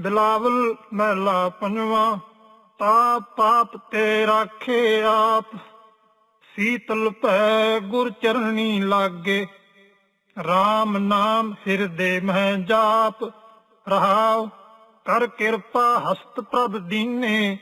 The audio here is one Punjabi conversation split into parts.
ਬਿਲਾਵਲ ਮਹਿਲਾ ਪੰਜਵਾਂ, ਤਾਪ ਪਾਪ ਤੇ ਰਾਖੇ ਆਪ। ਸੀਤਲ ਭੈ ਗੁਰ ਚਰਣੀ ਲਾਗੇ RAM ਨਾਮ ਹਿਰਦੇ ਮਹਿ ਜਾਪ। ਰਹਾਉ ਕਰ ਕਿਰਪਾ ਹਸਤ ਪ੍ਰਭ ਦੀਨੇ,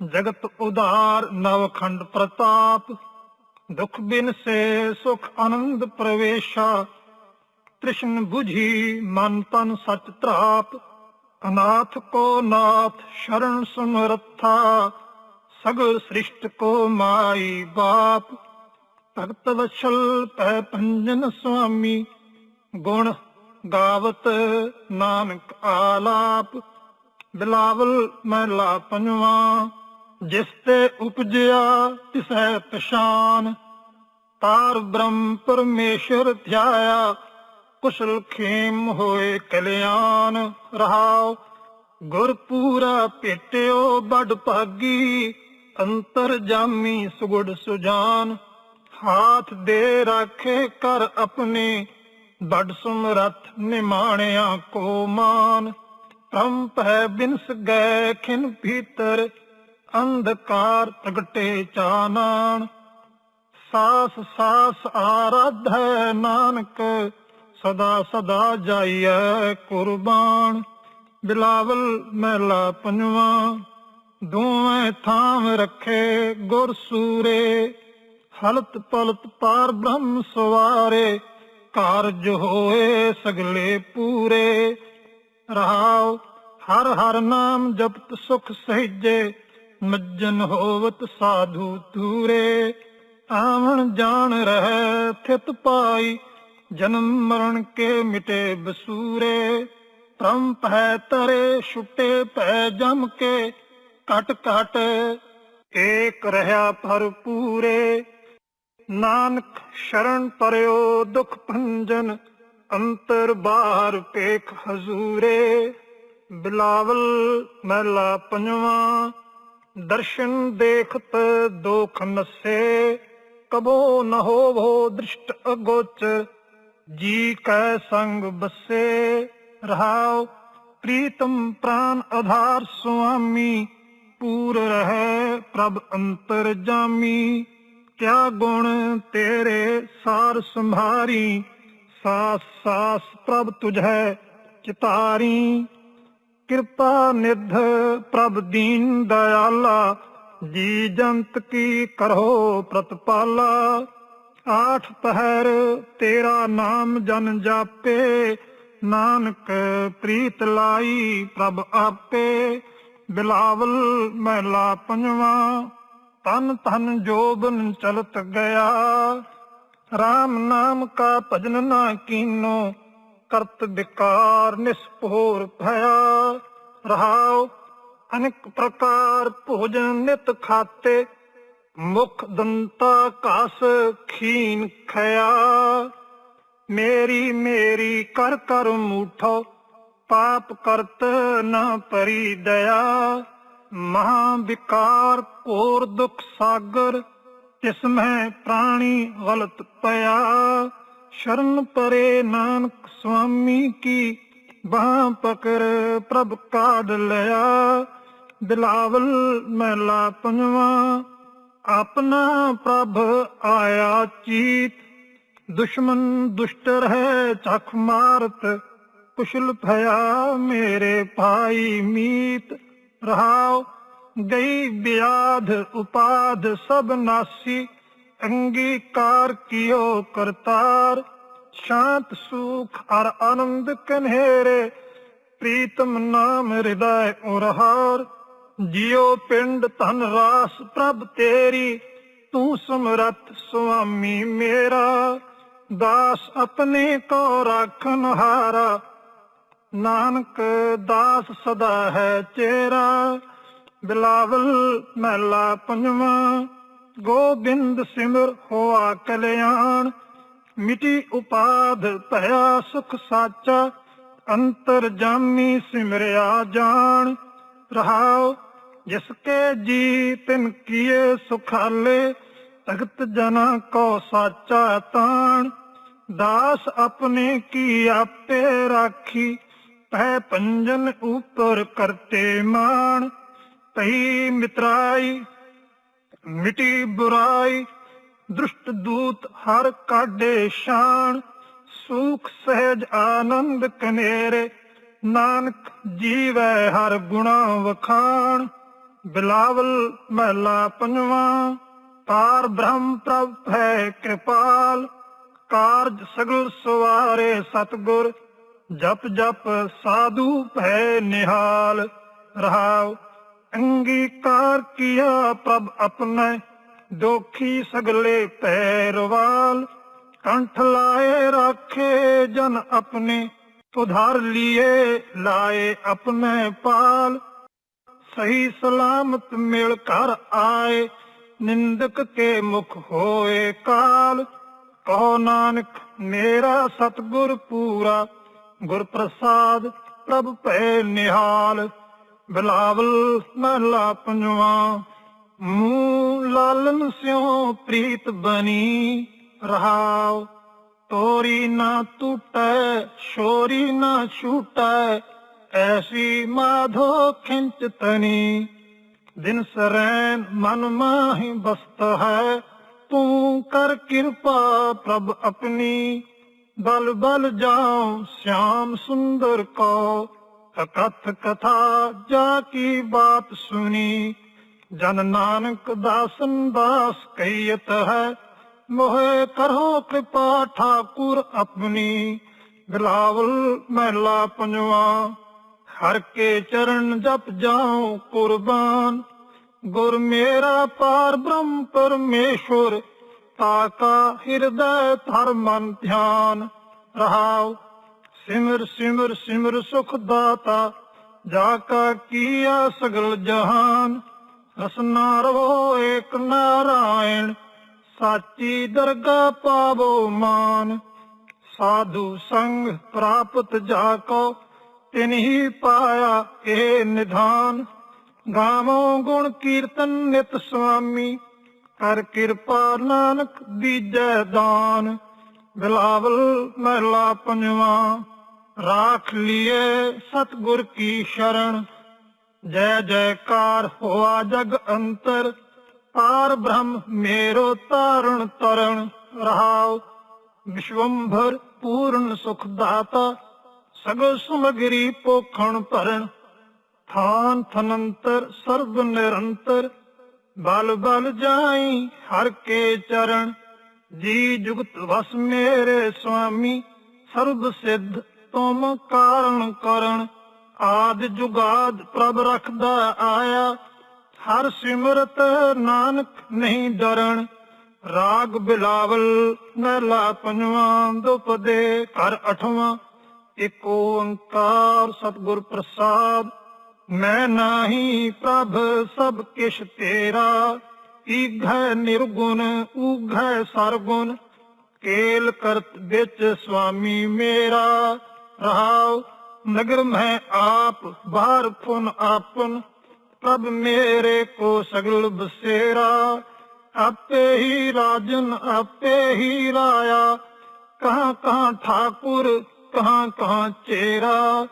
ਜਗਤ ਉਧਾਰ ਨਵਖੰਡ ਪ੍ਰਤਾਪ। ਦੁਖ ਬਿਨ ਸੇ ਸੁਖ ਆਨੰਦ ਪ੍ਰਵੇਸ਼ਾ, ਤ੍ਰਿਸ਼ਨ 부ਝੀ ਮਨ ਤਨ ਸਚ ਤ੍ਰਾਪ ਅਨਾਥ ਕੋ ਨਾਥ ਸ਼ਰਨ ਸਮਰੱਥਾ, ਸਗਲ ਸ੍ਰਿਸ਼ਟ ਕੋ ਮਾਈ ਬਾਪ। ਭਗਤ ਵਛਲ ਪੈ ਪੰਜਨ ਸੁਆਮੀ, ਗੁਣ ਗਾਵਤ ਨਾਨਕ ਆਲਾਪ। ਬਿਲਾਵਲ ਮਹਿਲਾ ਪੰਜਵਾਂ, ਜਿਸ ਤੇ ਉਪਜਿਆ ਤਿਸੈ ਪਛਾਨ। ਤਾਰ ਬ੍ਰਹਮ ਪਰਮੇਸ਼ਰ ਧਿਆਇਆ ਕੁਸ਼ਲ ਖੇਮ ਹੋਏ ਕਲਿਆਣ ਰਹਾਉ, ਗੁਰ ਪੂਰਾ ਭੇਟਿਓ ਬੜ ਭਾਗੀ, ਅੰਤਰ ਜਾਮੀ ਸੁਗੜ ਸੁਜਾਨ। ਹਾਥ ਦੇ ਰਾਖੇ ਕਰ ਆਪਣੇ ਬੜ ਸਮਰੱਥ ਨਿਮਾਣਿਆ ਕੋ ਮਾਨ। ਪ੍ਰੰਪ ਹੈ ਬਿਨਸ ਗਏ ਖਿਨ ਭੀਤਰ, ਅੰਧਕਾਰ ਪ੍ਰਗਟੇ ਚਾਨਣ। ਸਾਸ ਸਾਸ ਆਰਾਧੈ ਨਾਨਕ ਸਦਾ ਸਦਾ ਜਾਈਐ ਕੁਰਬਾਨ। ਬਿਲਾਵਲ ਮਹਿਲਾ ਪੰਜਵਾਂ, ਦੋਵੇਂ ਥਾਮ ਰੱਖੇ ਗੁਰ ਸੂਰੇ। ਹਲਤ ਪਲਤ ਪਾਰ ਬ੍ਰਹਮ ਸਵਾਰੇ, ਕਾਰਜ ਹੋਏ ਸਗਲੇ ਪੂਰੇ। ਰਹਾਉ, ਹਰ ਹਰ ਨਾਮ ਜਪਤ ਸੁਖ ਸਹਿਜੇ, ਮੱਜਨ ਹੋਵਤ ਸਾਧੂ ਤੂਰੇ ਆਵਣ ਜਾਣ ਰਹਿ ਥਿਤ ਪਾਈ ਜਨਮ ਮਰਨ ਕੇ ਮਿਟੇ ਬਸੂਰੇ, ਪ੍ਰੰਪ ਹੈ ਤਰੇ ਛੁੱਟੇ ਪੈ ਜਮ ਕੇ ਕਟ ਕਟ ਏਕ ਰਹਾ ਭਰਪੂਰੇ। ਨਾਨਕ ਸ਼ਰਨ ਪਰਿਓ ਦੁਖ ਭੰਜਨ, ਅੰਤਰ ਬਾਹਰ ਪੇਖ ਹਜ਼ੂਰੇ। ਬਿਲਾਵਲ ਮਹਿਲਾ ਪੰਜਵਾਂ, ਦਰਸ਼ਨ ਦੇਖਤ ਦੋਖ ਨਸੇ। ਕਬੋ ਨ ਹੋਵੋ ਦ੍ਰਿਸ਼ਟ ਅਗੋਚਰ ਜੀ ਕੈ ਸੰਗ ਬਸੇ ਰਹਾਉ, ਪ੍ਰੀਤਮ ਪ੍ਰਾਨ ਆਧਾਰ ਸੁਆਮੀ, ਪੂਰ ਰਹਿ ਪ੍ਰਭ ਅੰਤਰ ਜਾਮੀ। ਕਿਆ ਗੁਣ ਤੇਰੇ ਸਾਰ ਸੰਭਾਰੀ, ਸਾਸ ਸਾਸ ਪ੍ਰਭ ਤੁਝੈ ਚਿਤਾਰੀ। ਕਿਰਪਾ ਨਿਧ ਪ੍ਰਭ ਦੀਨ ਦਇਆਲਾ, ਜੀ ਜੰਤ ਕੀ ਕਰੋ ਪ੍ਰਤਪਾਲਾ। ਆਠ ਪਹਿਰ ਤੇਰਾ ਨਾਮ ਜਨ ਜਾਪੇ। ਨਾਨਕ ਪ੍ਰੀਤ ਲਾਈ ਪ੍ਰਭ ਆਪੇ। ਬਿਲਾਵਲ ਮਹਿਲਾ ਪੰਜਵਾਂ, ਤਨ ਤਨ ਜੋਬਨ ਚਲਤ ਗਿਆ। RAM ਨਾਮ ਕਾ ਭਜਨ ਨਾ ਕੀਨੋ, ਕਰਤ ਵਿਕਾਰ ਨਿਸਪੋਰ ਭਇਆ। ਰਹਾਉ ਅਨੇਕ ਪ੍ਰਕਾਰ ਭੋਜਨ ਨਿਤ ਖਾਤੇ। ਮੁਖ ਦੰਤਾ ਘਾਸ ਖੀਨ ਖਿਆ ਮੇਰੀ ਮੇਰੀ ਕਰ ਕਰ ਮੂਠੋ, ਪਾਪ ਕਰਤ ਨਾ ਪਰੀ ਦਇਆ। ਮਹਾ ਵਿਕਾਰ ਘੋਰ ਦੁਖ ਸਾਗਰ ਤਿਸ ਮੈਂ ਪ੍ਰਾਣੀ ਗਲਤ ਪਿਆ। ਸ਼ਰਨ ਪਰੇ ਨਾਨਕ ਸੁਆਮੀ ਕੀ ਬਾਹ ਪਕੜ ਪ੍ਰਭ ਕਾਢ ਲਿਆ। ਬਿਲਾਵਲ ਮਹਿਲਾ ਪੰਜਵਾਂ ਆਪਣਾ ਪ੍ਰਭ ਆਇਆ ਚੀਤ। ਦੁਸ਼ਮਨ ਦੁਸ਼ਟ ਰਹਿ ਚਖ ਮਾਰਤ। ਕੁਸ਼ਲ ਭਇਆ ਮੇਰੇ ਭਾਈ ਮੀਤ। ਰਹਾਉ ਗਈ ਬਿਆਧ ਉਪਾਧ, ਸਭ ਨਾਸੀ। ਅੰਗੀਕਾਰ ਕੀਓ ਕਰਤਾਰ। ਸ਼ਾਂਤ ਸੁਖ ਅਰ ਆਨੰਦ ਕਨੇਰੇ ਪ੍ਰੀਤਮ ਨਾਮ ਹਿਰਦੈ ਉਰਹਾਰ। ਜਿਉ ਪਿੰਡ ਧਨ ਰਾਸ ਪ੍ਰਭ ਤੇਰੀ, ਤੂੰ ਸਮਰੱਥ ਸੁਆਮੀ ਮੇਰਾ। ਦਾਸ ਆਪਣੇ ਕੋ ਰਾਖਨ ਹਾਰਾ ਨਾਨਕ ਦਾਸ ਸਦਾ ਹੈ ਚੇਰਾ। ਬਿਲਾਵਲ ਮਹਿਲਾ ਪੰਜਵਾਂ, ਗੋਬਿੰਦ ਸਿਮਰ ਹੋਆ ਕਲਿਆਣ। ਮਿਟੀ ਉਪਾਧ ਭਇਆ ਸੁਖ ਸਾਚਾ, ਅੰਤਰ ਜਾਮੀ ਸਿਮਰਿਆ ਜਾਣ। ਰਹਾਉ ਜਿਸ ਕੇ ਜੀ ਤਿਨ ਕੀਏ ਸੁਖਾਲੇ, ਤਖਤ ਜਨਾ ਕੋ ਸਾਚਾ ਤਾਣ। ਦਾਸ ਆਪਣੇ ਕੀ ਆਪੇ ਰਾਖੀ ਪੈ ਪੰਜਨ ਉਪਰ ਕਰਤੇ ਮਾਨ ਤਹੀ ਮਿਤਰਾਈ, ਮਿਟੀ ਬੁਰਾਈ, ਦ੍ਰਿਸ਼ਟ ਦੂਤ ਹਰ ਕਾਢੇ ਸ਼ਾਨ ਸੁਖ ਸਹਿਜ ਆਨੰਦ ਕਨੇਰੇ ਨਾਨਕ ਜੀਵੈ ਹਰ ਗੁਣਾ ਵਖਾਣ, ਬਿਲਾਵਲ ਮਹਿਲਾ ਪੰਜਵਾਂ, ਪਾਰ ਬ੍ਰਹਮ ਪ੍ਰਭ ਹੈ ਕਿਰਪਾਲ, ਕਾਰਜ ਸਗਲ ਸਵਾਰੇ ਸਤਗੁਰ, ਜਪ ਜਪ ਸਾਧੂ ਭੈ ਨਿਹਾਲ, ਰਹਾਉ ਅੰਗੀਕਾਰ ਕੀਆ ਪ੍ਰਭ ਆਪਣੇ, ਦੋਖੀ ਸਗਲੇ ਪੈਰਵਾਲ ਕੰਠ ਲਾਏ ਰਾਖੇ ਜਨ ਆਪਣੇ। ਉਧਾਰ ਲੀਏ, ਲਾਏ ਆਪਣੇ ਪਾਲ। ਸਹੀ ਸਲਾਮਤ ਮਿਲ ਕਰ ਆਏ, ਨਿੰਦਕ ਕੇ ਮੁਖ ਹੋਏ ਕਾਲ। ਕਹੋ ਨਾਨਕ, ਮੇਰਾ ਸਤਗੁਰ ਪੂਰਾ, ਗੁਰ ਪ੍ਰਸਾਦ ਪ੍ਰਭ ਭੈ ਨਿਹਾਲ। ਬਿਲਾਵਲ ਮਹਲਾ ਪੰਜਵਾਂ ਮੂੰ ਲਾਲਨ ਸਿਓ ਪ੍ਰੀਤ ਬਣੀ ਰਹਾਉ। ਤੋਰੀ ਨਾ ਟੁੱਟੈ, ਛੋਰੀ ਨਾ ਛੁਟੈ, ਐਸੀ ਮਾਧੋ ਖਿੰਚ ਤਨੀ ਦਿਨ ਸਰੈਨ ਮਨ ਮਾਹੀ ਬਸਤ ਹੈ, ਤੂੰ ਕਰ ਕਿਰਪਾ ਪ੍ਰਭ ਆਪਣੀ। ਬਲ ਬਲ ਜਾਉ ਸ਼ਾਮ ਸੁੰਦਰ ਕੋ, ਅਕਥ ਕਥਾ ਜਾ ਕੀ ਬਾਤ ਸੁਣੀ। ਜਨ ਨਾਨਕ ਦਾਸਨ ਦਾਸ ਕਈਤ ਹੈ ਮੋਹਿ ਕਰੋ ਕਿਰਪਾ ਠਾਕੁਰ ਆਪਣੀ। ਬਿਲਾਵਲ ਮਹਿਲਾ ਪੰਜਵਾ, ਹਰ ਕੇ ਚਰਨ ਜਪ ਜਾਉ ਕੁਰਬਾਨ। ਗੁਰ ਮੇਰਾ ਪਾਰ ਬ੍ਰਹਮ ਪਰਮੇਸ਼ਵਰ ਤਾਕਾ ਹਿਰਦੈ ਧਰ ਮਨ ਧਿਆਨ। ਰਹਾਉ ਸਿਮਰ ਸਿਮਰ ਸਿਮਰ ਸੁਖ ਦਾਤਾ, ਜਾ ਕਾ ਕੀਆ ਸਗਲ ਜਹਾਨ। ਰਸਨਾ ਰਵੋ ਏਕ ਨਾਰਾਇਣ ਸਾਚੀ ਦਰਗਾ ਪਾਵੋ ਮਾਨ। ਸਾਧੂ ਸੰਗ ਪ੍ਰਾਪਤ ਜਾ ਕੋ, ਤਿਨਹੀ ਪਾਇਆ ਇਹ ਨਿਧਾਨ। ਗਾਵੋ ਗੁਣ ਕੀਰਤਨ ਨਿਤ ਸੁਆਮੀ, ਕਰ ਕਿਰਪਾ ਨਾਨਕ ਦੀਜੈ ਦਾਨ। ਬਿਲਾਵਲ ਮਹਿਲਾ ਪੰਜਵਾ, ਰਾਖ ਲਿਏ ਸਤਗੁਰ ਕੀ ਸ਼ਰਨ। ਜੈ ਜੈਕਾਰ ਹੋਆ ਜਗ ਅੰਤਰ ਪਾਰ ਬ੍ਰਹਮ ਮੇਰੋ ਤਾਰਣ ਤਰਣ ਰਹਾਉ, ਵਿਸ਼ਵੰਭਰ ਪੂਰਨ ਸੁਖ ਦਾਤਾ, ਸਗਲ ਸਮਗਰੀ ਪੋਖਣ ਭਰਨ, ਥਾਨ ਥਨੰਤਰ ਸਰਬ ਨਿਰੰਤਰ, ਬਲ ਬਲ ਜਾਈ ਹਰ ਕੇ ਚਰਨ, ਜੀ ਜੁਗਤ ਵਸ ਮੇਰੇ ਸੁਆਮੀ, ਸਰਬ ਸਿੱਧ ਤੁਮ ਕਾਰਣ ਕਰਨ, ਆਦ ਜੁਗਾਦ ਪ੍ਰਭ ਰਖਦਾ ਆਇਆ ਹਰ ਸਿਮਰਤ ਨਾਨਕ ਨਹੀਂ ਡਰਨ। ਰਾਗ ਬਿਲਾਵਲ ਮਹਿਲਾ ਪੰਜਵਾਂ ਦੁਪਦੇ ਘਰ ਅਠਵਾਂ। ਇੱਕ ਓੰਕਾਰ ਸਤਿਗੁਰ ਪ੍ਰਸਾਦ, ਮੈਂ ਨਾਹੀ ਪ੍ਰਭ ਸਭ ਕਿਛ ਤੇਰਾ। ਈਘੈ ਨਿਰਗੁਣ ਊਘੈ ਸਰਗੁਣ, ਕੇਲ ਕਰਤ ਵਿੱਚ ਸੁਆਮੀ ਮੇਰਾ। ਰਹਾਉ, ਨਗਰ ਮੈਂ ਆਪ, ਬਾਹਰ ਫੁਨ ਆਪਨ। ਤਬ ਮੇਰੇ ਕੋ ਸਗਲ ਬਸੇਰਾ, ਆਪੇ ਹੀ ਰਾਜਨ ਆਪੇ ਹੀ ਰਾਇਆ ਕਹਾਂ ਕਹਾਂ ਠਾਕੁਰ, ਕਹਾਂ ਕਹਾਂ ਚੇਰਾ।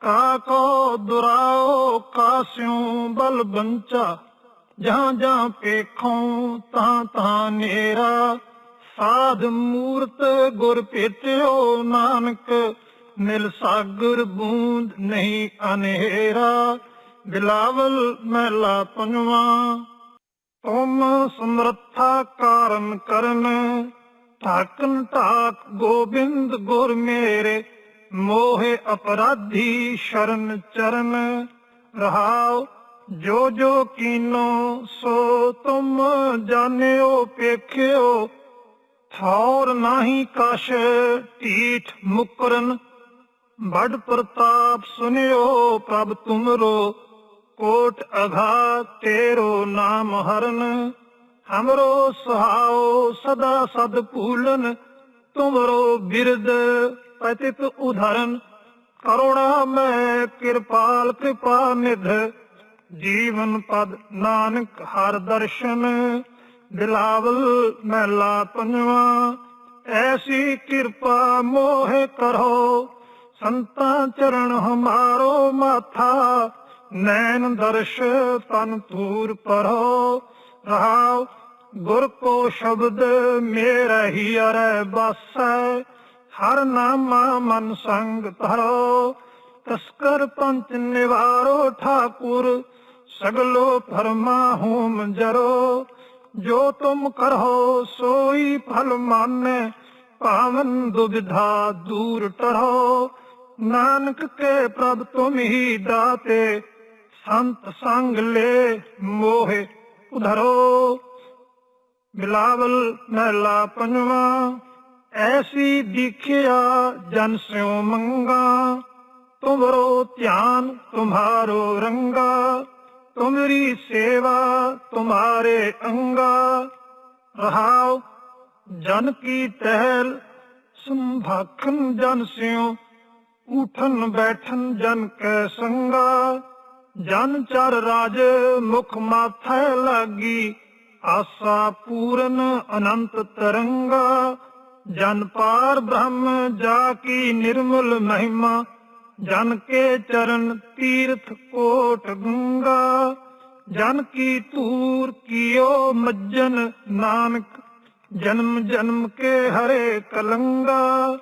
ਕਾ ਕੋ ਦੁਰਾਓ ਕਾਸਿਉ ਬਲ ਬੰਚਾ। ਜਹਾਂ ਜਹਾਂ ਪੇਖੋਂ ਤਾਂ ਤਾਂ ਨੇਰਾ। ਸਾਧ ਮੂਰਤ ਗੁਰ ਭੇਟਿਓ ਨਾਨਕ, ਮਿਲ ਸਾਗਰ ਬੂੰਦ ਨਹੀਂ ਅਨੇਰਾ ਬਿਲਾਵਲ ਮਹਿਲਾ ਪੰਜਵਾਂ, ਤੁਮ ਸਮਰੱਥਾ ਕਾਰਨ ਕਰਨ। ਠਾਕਨ ਠਾਕ ਗੋਬਿੰਦ ਗੁਰ ਮੇਰੇ, ਮੋਹਿ ਅਪਰਾਧੀ ਸ਼ਰਨ ਚਰਨ। ਰਹਾਉ ਜੋ ਜੋ ਕੀਨੋ, ਸੋ ਤੁਮ ਜਾਣਿਓ ਪੇਖਿਓ ਥੌਰ ਨਾਹੀ ਕਸ਼ ਢੀਠ ਮੁਕਰਨ। ਬੜ ਪ੍ਰਤਾਪ ਸੁਨਿਓ ਪ੍ਰਭ ਤੁਮਰੋ। ਕੋਟ ਅਘਾ ਤੇਰੋ ਨਾਮ ਹਰਨ, ਹਮਰੋ ਸੁਹਾਓ ਸਦਾ ਸਦ ਭੂਲਨ, ਤੁਮਰੋ ਬਿਰਦ ਪਤਿਤ ਉਧਰਨ। ਕਰੁਣਾ ਮੈਂ ਕਿਰਪਾਲ, ਕਿਰਪਾ ਨਿਧ, ਜੀਵਨ ਪਦ ਨਾਨਕ ਹਰ ਦਰਸ਼ਨ। ਬਿਲਾਵਲ ਮਹਿਲਾ ਪੰਜਵਾ, ਐਸੀ ਕਿਰਪਾ ਮੋਹ ਕਰੋ। ਸੰਤਾਂ ਚਰਨ ਹਮਾਰੋ ਮਾਥਾ ਨੈਣ ਦਰਸ਼ ਤਨ ਤੂਰ ਪਰੋ ਰਹਾਉ ਗੁਰ ਕੋ ਸ਼ਬਦ ਮੇਰਾ ਹੀ ਅਰੈ ਬਸੈ, ਹਰ ਨਾਮਾ ਮਨ ਸੰਗ ਧਰੋ, ਤਸਕਰ ਪੰਚ ਨਿਵਾਰੋ ਠਾਕੁਰ, ਸਗਲੋ ਫਰਮਾ ਹੂਮ ਜਰੋ, ਜੋ ਤੁਮ ਕਰੋ ਸੋਈ ਫਲ ਮਾਨੈ ਭਾਵਨ ਦੁਬਿਧਾ ਦੂਰ ਟਰੋ, ਨਾਨਕ ਕੇ ਪ੍ਰਭ ਤੁਮ ਹੀ ਦਾਤੇ ਸੰਤ ਸੰਗ ਲੈ ਮੋਹਿ ਉਧਰੋ। ਬਿਲਾਵਲ ਮਹਿਲਾ ਪੰਜਵਾ, ਐਸੀ ਦੀਖਿਆ ਜਨ ਸਿਉ ਮੰਗਾ। ਤੁਮਰੋ ਧਿਆਨ ਤੁਮਾਰੋ ਰੰਗਾ, ਤੁਮਰੀ ਸੇਵਾ ਤੁਮਾਰੇ ਅੰਗਾ। ਰਹਾਉ ਜਨ ਕੀ ਟਹਿਲ ਸੰਭਾਖਨ ਜਨ ਸਿਉ ਉਠਨ ਬੈਠਨ ਜਨ ਕੈ ਸੰਗਾ। ਜਨ ਚਰ ਰਾਜ ਮੁਖ ਮਾਥੈ ਲਾਗੀ, ਆਸਾ ਪੂਰਨ ਅਨੰਤ ਤਰੰਗਾ। ਜਨ ਪਾਰ ਬ੍ਰਹਮ ਜਾ ਕੀ ਨਿਰਮਲ ਮਹਿਮਾ, ਜਨ ਕੇ ਚਰਨ ਤੀਰਥ ਕੋਟ ਗੰਗਾ। ਜਨ ਕੀ ਧੂਰ ਕੀਓ ਮੱਜਨ ਨਾਨਕ, ਜਨਮ ਜਨਮ ਕੇ ਹਰੇ ਕਲੰਗਾ।